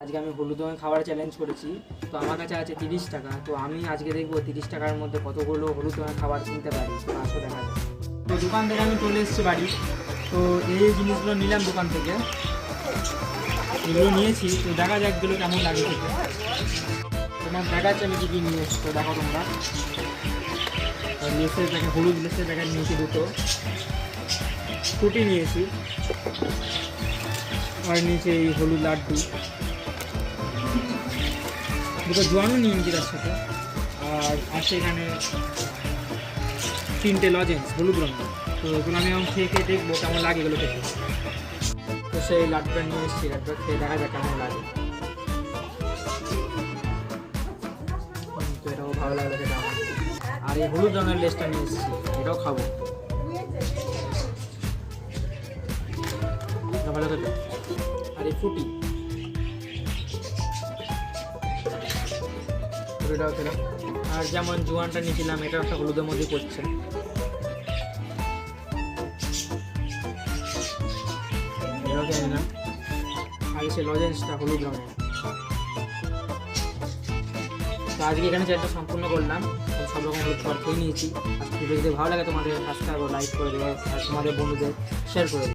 আজকে আমি হলুদ রঙের খাবার চ্যালেঞ্জ করেছি, তো আমার কাছে আছে তিরিশ টাকা, তো আমি আজকে দেখব তিরিশ টাকার মধ্যে কতগুলো হলুদ রঙের খাবার কিনতে পারি আসো দেখা যাক তো দোকান থেকে আমি চলে এসেছি বাড়ি, তো এই জিনিসগুলো নিলাম দোকান থেকে। এগুলো নিয়েছি, তো দেখা যাক এগুলো কেমন লাগে তোমার দেখাচ্ছে আমি কী কী নিয়ে এসেছি, তো দেখো তোমরা। লেসের প্যাকেট, হলুদ লেসের প্যাকেট নিয়েছি দুটো। ফুটি নিয়েছি। আর নিচে এই হলুদ লাড্ডু। দুটো জোয়ানও নিয়ে তার সাথে। আর আছে এখানে তিনটে লজেন্স, হলুদ রঙ তো এগুলো আমি এখন খেয়ে খেয়ে দেখব কেমন লাগে এগুলো খেতে। তো সেই লাড্ডুটা নিয়ে এসেছি, লাড্ডুটা খেয়ে দেখা যাক কেমন লাগে। তো এটাও ভালো লাগল আর এই হলুদ রঙের লেসটা নিয়ে এসেছি, এটাও খাব। ভালো খেতে। এই ফুটি। ফুটিটাও খেলাম আর যেমন জোয়ানটা নিয়েছিলাম, এটা একটা হলুদের মধ্যে খেয়ে নিলাম আর সে লজেন্সটা হলুদ রঙের। তো আজকে এখানে চ্যানেলটা সম্পূর্ণ করলাম সব রকম হলুদ খাবার খেয়ে নিয়েছি। ভিডিও যদি ভালো লাগে তোমাদের সাবস্ক্রাইব লাইক করে দেবে, আর তোমাদের বন্ধুদের শেয়ার করে